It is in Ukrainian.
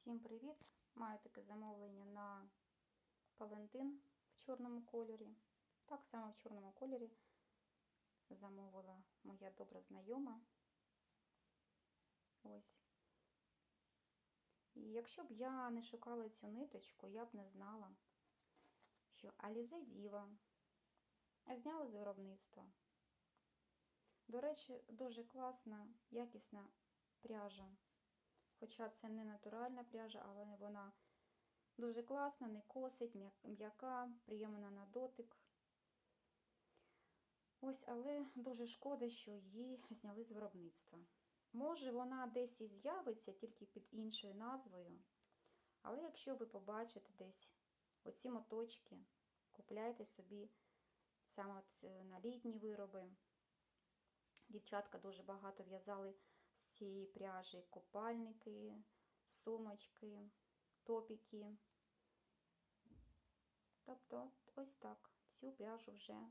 Всім привіт! Маю таке замовлення на палантин в чорному кольорі. Так само в чорному кольорі замовила моя добра знайома. Ось. І якщо б я не шукала цю ниточку, я б не знала, що Alize Diva зняла з виробництва. До речі, дуже класна, якісна пряжа. Хоча це не натуральна пряжа, але вона дуже класна, не косить, м'яка, приємна на дотик. Ось, але дуже шкода, що її зняли з виробництва. Може, вона десь і з'явиться, тільки під іншою назвою. Але якщо ви побачите десь оці моточки, купляйте собі саме от на літні вироби. Дівчатка дуже багато в'язали цієї пряжі купальники, сумочки, топіки. Тобто, ось так. Цю пряжу вже